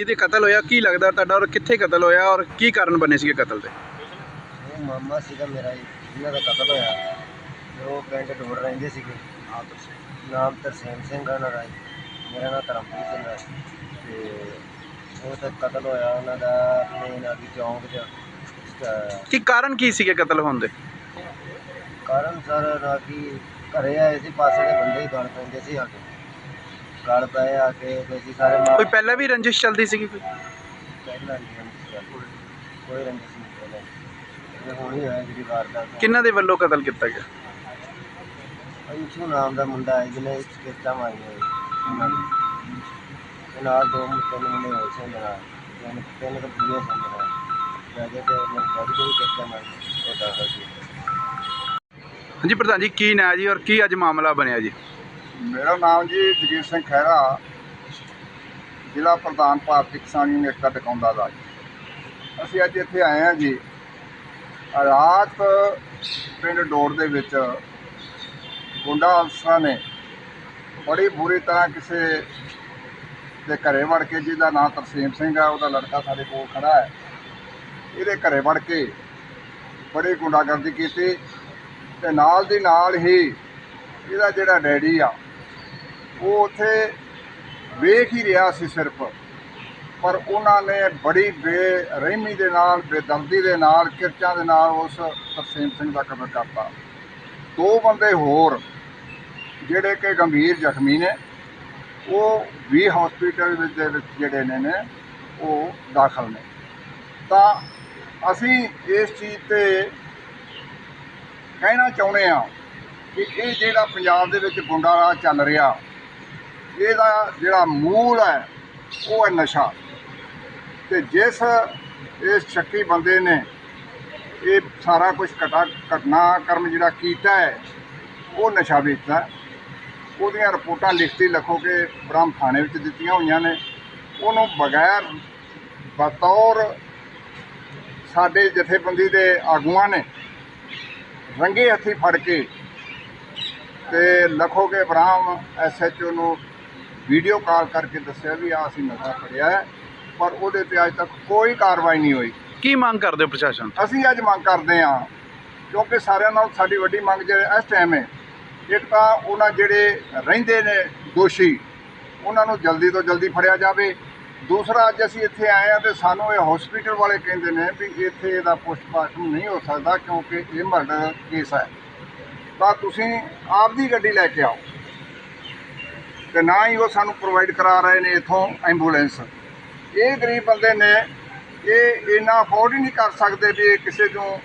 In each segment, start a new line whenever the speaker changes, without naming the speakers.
ਜਿਹਦੇ ਕਤਲ ਹੋਇਆ ਕੀ ਲੱਗਦਾ ਤੁਹਾਡਾ ਔਰ ਕਿੱਥੇ ਕਤਲ ਹੋਇਆ ਔਰ ਕੀ ਕਾਰਨ ਬਣੇ ਸੀਗੇ ਕਤਲ ਦੇ?
ਉਹ ਮਾਮਾ ਸੀਗਾ ਮੇਰਾ ਜੀ ਜਿਹਨਾਂ ਦਾ ਕਤਲ ਹੋਇਆ। ਤੇ ਉਹ ਪਿੰਡ ਢੋੜ ਰਹਿੰਦੇ ਸੀਗੇ। ਨਾਮ ਤਰਸੇਮ ਸਿੰਘ ਆ ਉਹਨਾਂ ਦਾ ਜੀ। ਮੇਰਾ ਨਾਮ ਧਰਮਪ੍ਰੀਤ ਸਿੰਘ ਹੈ ਤੇ ਉਹ ਤਾਂ ਕਤਲ ਹੋਇਆ ਉਹਨਾਂ ਦਾ ਆਪਣੇ ਨਾਗੀ ਚੌਂਕ 'ਚ। ਅਹ
ਕੀ ਕਾਰਨ ਕੀ ਸੀਗੇ ਕਤਲ ਹੋਣ ਦੇ?
ਕਾਰਨ ਸਰ ਨਾਗੀ ਘਰੇ ਆਏ ਸੀ ਪਾਸੇ ਦੇ ਬੰਦੇ ਹੀ ਗਲ ਪੈਂਦੇ ਸੀ ਆ ਕੇ। ਗਲ ਪਏ ਆ ਕੇ ਤੇ ਅਸੀਂ ਸਾਰੇ ਮਾਂ
ਕੋਈ ਪਹਿਲਾਂ ਵੀ ਰੰਜਿਸ਼ ਚੱਲਦੀ ਸੀਗੀ ਕੋਈ?
ਪਹਿਲਾਂ ਨਹੀਂ ਰੰਜਿਸ਼ ਚੱਲਦੀ। ਕੋਈ ਰੰਜਿਸ਼ ਨਹੀਂ ਪਹਿਲਾਂ ਇਹ ਹੁਣ ਹੀ ਹੋਇਆ ਜਿਹੜੀ ਵਾਰਦਾਤ।
ਕਿਹਨਾਂ ਦੇ ਵੱਲੋਂ ਕਤਲ ਕੀਤਾ ਗਿਆ?
ਅੰਸ਼ੂ ਨਾਮ ਦਾ ਮੁੰਡਾ ਹੈ ਜਿਹਨੇ ਸਕੇਟਾਂ ਮਾਰੀਆਂ ਜੀ ਉਹਨਾਂ ਦੀ ਤੇ ਨਾਲ ਦੋ ਤਿੰਨ ਮੁੰਡੇ ਹੋਏ ਸੀ ਮੇਰਾ ਤਿੰਨ ਤਿੰਨ ਕੁ ਪੂਰੇ ਸਨ ਮੇਰਾ ਲੈ ਕੇ ਤੇ ਮੇਰੇ ਡੈਡੀ ਦੇ ਵੀ ਸਕੇਟਾਂ ਮਾਰੀਆਂ ਉਹ ਦਾਦਾ ਸੀ।
ਹਾਂਜੀ ਪ੍ਰਧਾਨ ਜੀ ਕੀ ਨਾਂ ਜੀ ਔਰ ਕੀ ਅੱਜ ਮਾਮਲਾ ਬਣਿਆ ਜੀ?
ਮੇਰਾ ਨਾਮ ਜੀ ਜਗੀਰ ਸਿੰਘ ਖਹਿਰਾ, ਜ਼ਿਲ੍ਹਾ ਪ੍ਰਧਾਨ ਭਾਰਤੀ ਕਿਸਾਨ ਯੂਨੀਅਨ ਏਕਤਾ ਟਿਕਾਉਂਦਾ ਦਾ ਜੀ। ਅਸੀਂ ਅੱਜ ਇੱਥੇ ਆਏ ਹਾਂ ਜੀ। ਰਾਤ ਪਿੰਡ ਡੋਰ ਦੇ ਵਿੱਚ ਗੁੰਡਾ ਅਫਸਰਾਂ ਨੇ ਬੜੀ ਬੁਰੀ ਤਰ੍ਹਾਂ ਕਿਸੇ ਦੇ ਘਰੇ ਵੜ ਕੇ, ਜਿਹਦਾ ਨਾਮ ਤਰਸੀਮ ਸਿੰਘ ਆ, ਉਹਦਾ ਲੜਕਾ ਸਾਡੇ ਕੋਲ ਖੜਾ ਹੈ। ਇਹਦੇ ਘਰੇ ਵੜ ਕੇ ਬੜੀ ਗੁੰਡਾਗਰਦੀ ਕੀਤੀ ਤੇ ਨਾਲ ਦੀ ਨਾਲ ਹੀ ਇਹਦਾ ਜਿਹੜਾ ਡੈਡੀ ਆ ਉਹ ਉੱਥੇ ਵੇਖ ਹੀ ਰਿਹਾ ਸੀ ਸਿਰਫ, ਪਰ ਉਹਨਾਂ ਨੇ ਬੜੀ ਬੇਰਹਿਮੀ ਦੇ ਨਾਲ ਬੇਦਰਦੀ ਦੇ ਨਾਲ, ਕਿਰਚਾਂ ਦੇ ਨਾਲ ਉਸ ਤਰਸੇਮ ਸਿੰਘ ਦਾ ਕਤਲ ਕਰਤਾ। ਦੋ ਬੰਦੇ ਹੋਰ, ਜਿਹੜੇ ਕਿ ਗੰਭੀਰ ਜ਼ਖਮੀ ਨੇ, ਉਹ ਵੀ ਹਸਪੀਟਲ ਵਿੱਚ ਦੇ ਵਿੱਚ ਜਿਹੜੇ ਨੇ ਨੇ, ਉਹ ਦਾਖਲ ਨੇ। ਤਾਂ ਅਸੀਂ ਇਸ ਚੀਜ਼ ਤੇ ਕਹਿਣਾ ਚਾਹੁੰਦੇ ਆ ਕਿ ਇਹ ਜਿਹੜਾ ਪੰਜਾਬ ਦੇ ਵਿੱਚ ਗੁੰਡਾ ਰਾਜ ਚੱਲ ਰਿਹਾ ਇਹਦਾ ਜਿਹੜਾ ਮੂਲ ਹੈ, ਉਹ ਹੈ ਨਸ਼ਾ ਤੇ ਜਿਸ ਇਸ ਸ਼ੱਕੀ ਬੰਦੇ ਨੇ ਇਹ ਸਾਰਾ ਕੁਝ ਘਟਾ ਘਟਨਾ ਕਰਮ ਜਿਹੜਾ ਕੀਤਾ ਹੈ, ਉਹ ਨਸ਼ਾ ਵੇਚਦਾ ਹੈ। ਉਹਦੀਆਂ ਰਿਪੋਰਟਾਂ ਲਿਖਤੀ ਲਿਖੋ ਕੇ ਬ੍ਰਹਮ ਥਾਣੇ ਵਿੱਚ ਦਿੱਤੀਆਂ ਹੋਈਆਂ ਨੇ ਉਹਨੂੰ ਬਗੈਰ ਬਤੌਰ ਸਾਡੇ ਜਥੇਬੰਦੀ ਦੇ ਆਗੂਆਂ ਨੇ ਰੰਗੇ ਹੱਥੀ ਫੜ ਕੇ ਤੇ ਲਖੋਗੇ ਬ੍ਰਾਹਮ ਐਸਐਚਓ ਨੂੰ ਵੀਡੀਓ ਕਾਲ ਕਰਕੇ ਦੱਸਿਆ ਵੀ ਆ ਅਸੀਂ ਨਸ਼ਾ ਫੜਿਆ ਹੈ ਪਰ ਉਹਦੇ ਤੇ ਅਜੇ ਤੱਕ ਕੋਈ ਕਾਰਵਾਈ ਨਹੀਂ ਹੋਈ।
ਕੀ ਮੰਗ ਕਰਦੇ ਹੋ ਪ੍ਰਸ਼ਾਸਨ ਤੋਂ?
ਅਸੀਂ ਅੱਜ ਮੰਗ ਕਰਦੇ ਹਾਂ ਕਿਉਂਕਿ ਸਾਰਿਆਂ ਨਾਲ ਸਾਡੀ ਵੱਡੀ ਮੰਗ ਜਿਹੜੇ ਇਸ ਟਾਈਮ ਹੈ ਇੱਕ ਤਾਂ ਉਹਨਾਂ ਜਿਹੜੇ ਰਹਿੰਦੇ ਨੇ ਦੋਸ਼ੀ ਉਹਨਾਂ ਨੂੰ ਜਲਦੀ ਤੋਂ ਜਲਦੀ ਫੜਿਆ ਜਾਵੇ। ਦੂਸਰਾ ਅੱਜ ਅਸੀਂ ਇੱਥੇ ਆਏ ਹਾਂ ਤੇ ਸਾਨੂੰ ਇਹ ਹਸਪੀਟਲ ਵਾਲੇ ਕਹਿੰਦੇ ਨੇ ਵੀ ਇੱਥੇ ਇਹਦਾ ਪੋਸਟਮਾਰਟਮ ਨਹੀਂ ਹੋ ਸਕਦਾ ਕਿਉਂਕਿ ਇਹ ਮਰਡਰ ਕੇਸ ਹੈ। ਤਾਂ ਤੁਸੀਂ ਆਪਦੀ ਗੱਡੀ ਲੈ ਕੇ ਆਓ। ਤੇ ਨਾ ਹੀ ਉਹ ਸਾਨੂੰ ਪ੍ਰੋਵਾਈਡ ਕਰਾ ਰਹੇ ਨੇ ਇਥੋਂ ਐਂਬੂਲੈਂਸ ਇਹ ਗਰੀਬ ਬੰਦੇ ਨੇ, ਇਹ ਇੰਨਾ ਅਫੋਰਡ ਹੀ ਨਹੀਂ ਕਰ ਸਕਦੇ ਵੀ ਇਹ ਕਿਸੇ ਤੋਂ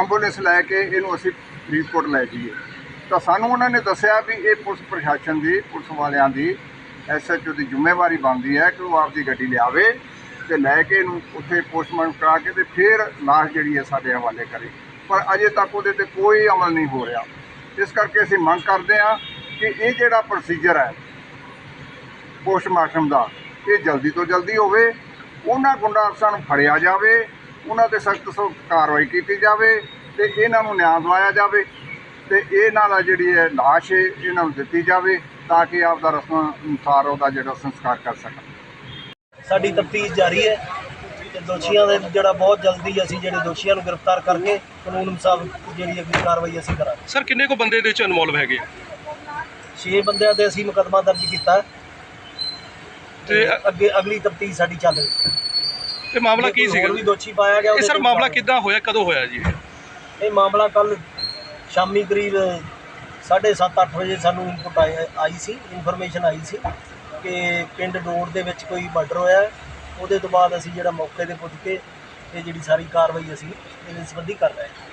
ਐਂਬੂਲੈਂਸ ਲੈ ਕੇ ਇਹਨੂੰ ਅਸੀਂ ਫਰੀਦਕੋਟ ਲੈ ਜਾਈਏ। ਤਾਂ ਸਾਨੂੰ ਉਹਨਾਂ ਨੇ ਦੱਸਿਆ ਵੀ ਇਹ ਪੁਲਿਸ ਪ੍ਰਸ਼ਾਸਨ ਦੀ, ਪੁਲਿਸ ਵਾਲਿਆਂ ਦੀ ਐਸਐਚਓ ਦੀ ਜ਼ਿੰਮੇਵਾਰੀ ਬਣਦੀ ਹੈ ਕਿ ਉਹ ਆਪਦੀ ਗੱਡੀ ਲਿਆਵੇ ਤੇ ਲੈ ਕੇ ਇਹਨੂੰ ਉੱਥੇ ਪੋਸਟਮਾਰਟਮ ਕਰਾ ਕੇ ਤੇ ਫਿਰ ਲਾਸ਼ ਜਿਹੜੀ ਹੈ ਸਾਡੇ ਹਵਾਲੇ ਕਰੇ। ਪਰ ਅਜੇ ਤੱਕ ਉਹਦੇ ਤੇ ਕੋਈ ਅਮਲ ਨਹੀਂ ਹੋ ਰਿਹਾ। ਇਸ ਕਰਕੇ ਅਸੀਂ ਮੰਗ ਕਰਦੇ ਹਾਂ ਕਿ ਇਹ ਜਿਹੜਾ ਪ੍ਰੋਸੀਜਰ ਹੈ ਪੋਸਟਮਾਰਟਮ ਦਾ ਇਹ ਜਲਦੀ ਤੋਂ ਜਲਦੀ ਹੋਵੇ ਉਹਨਾਂ ਗੁੰਡਾ ਅਫਸਰਾਂ ਨੂੰ ਫੜਿਆ ਜਾਵੇ ਉਹਨਾਂ ਤੇ ਸਖਤ ਸਖਤ ਕਾਰਵਾਈ ਕੀਤੀ ਜਾਵੇ ਤੇ ਇਹਨਾਂ ਨੂੰ ਨਿਆਂ ਦਿਵਾਇਆ ਜਾਵੇ ਤੇ ਇਹਨਾਂ ਦਾ ਜਿਹੜੀ ਹੈ ਲਾਸ਼ ਹੈ ਇਹਨਾਂ ਨੂੰ ਦਿੱਤੀ ਜਾਵੇ ਤਾਂ ਕਿ ਆਪਦਾ ਰਸਮ ਅਨੁਸਾਰ ਉਹਦਾ ਜਿਹੜਾ ਸੰਸਕਾਰ ਕਰ ਸਕਣ
ਸਾਡੀ ਤਫਤੀਸ਼ ਜਾਰੀ ਹੈ ਤੇ ਦੋਸ਼ੀਆਂ ਦੇ ਜਿਹੜਾ ਬਹੁਤ ਜਲਦੀ ਅਸੀਂ ਜਿਹੜੇ ਦੋਸ਼ੀਆਂ ਨੂੰ ਗ੍ਰਿਫਤਾਰ ਕਰਕੇ ਕਾਨੂੰਨ ਅਨੁਸਾਰ ਜਿਹੜੀ ਅਗਲੀ ਕਾਰਵਾਈ ਅਸੀਂ ਕਰਾਂਗੇ
ਸਰ ਕਿੰਨੇ ਕੋ ਬੰਦੇ ਦੇ ਵਿੱਚ ਇਨਵੋਲਵ ਹੈਗੇ ਆ?
ਛੇ ਬੰਦਿਆਂ ਤੇ ਅਸੀਂ ਮੁਕੱਦਮਾ ਦਰਜ ਕੀਤਾ ਤੇ
ਤੇ
ਅੱਗੇ ਅਗਲੀ ਤਫਤੀਸ਼ ਸਾਡੀ ਚੱਲ ਰਹੀ ਹੈ
ਇਹ ਮਾਮਲਾ
ਜੇ
ਕੀ
ਕੋਈ
ਸੀਗਾ
ਹੋਰ ਵੀ ਦੋਸ਼ੀ ਪਾਇਆ ਗਿਆ
ਇਹ
ਉਹਦੇ
ਸਰ
ਤੇ
ਮਾਮਲਾ
ਕਾਰਵਾਈ।
ਕਿੱਦਾਂ ਹੋਇਆ ਕਦੋਂ ਹੋਇਆ ਜੀ
ਇਹ? ਮਾਮਲਾ ਕੱਲ ਸ਼ਾਮੀ ਕਰੀਬ 7:30 ਅੱਠ ਵਜੇ ਸਾਨੂੰ ਇਨਪੁਟ ਆਈ ਸੀ ਇਨਫੋਰਮੇਸ਼ਨ ਆਈ ਸੀ ਕਿ ਪਿੰਡ ਡੋਰ ਦੇ ਵਿੱਚ ਕੋਈ ਮਰਡਰ ਹੋਇਆ ਹੈ। ਉਹਦੇ ਤੋਂ ਬਾਅਦ ਅਸੀਂ ਜਿਹੜਾ ਮੌਕੇ ਤੇ ਪੁੱਜ ਕੇ ਇਹ ਜਿਹੜੀ ਸਾਰੀ ਕਾਰਵਾਈ ਅਸੀਂ ਇਹਦੇ ਸੰਬੰਧੀ ਕਰ ਰਹੇ ਹਾਂ